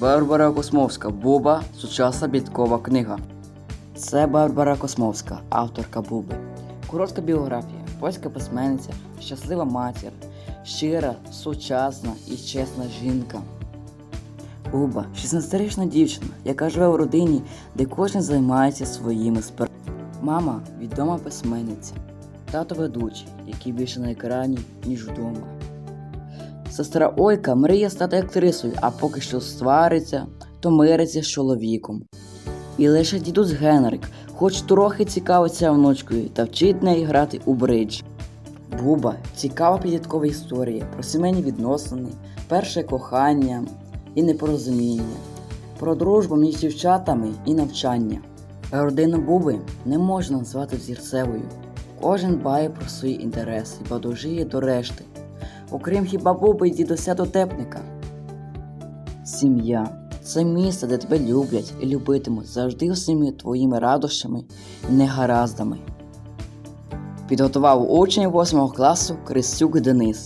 Барбара Космовська Буба сучасна біткова книга. Це Барбара Космовська, авторка Буби. Коротка біографія, польська письменниця, щаслива матір, щира, сучасна і чесна жінка. Буба 16-річна дівчина, яка живе в родині, де кожен займається своїми справами. Мама відома письменниця, тато ведучий, який більше на екрані, ніж вдома. Сестра Ойка мріє стати актрисою, а поки що свариться, то мириться з чоловіком. І лише дідусь Генрик, хоч трохи цікавиться внучкою та вчить неї грати у бридж. Буба цікава підліткова історія про сімейні відносини, перше кохання і непорозуміння, про дружбу між дівчатами і навчання. Родину Буби не можна назвати взірцевою. Кожен дбає про свої інтереси і байдужіє до решти окрім хіба боби й дідуся дотепника. Сім'я це місце, де тебе люблять і любитимуть завжди всіми твоїми радощами і негараздами. Підготував учень 8 класу Крисюк Денис.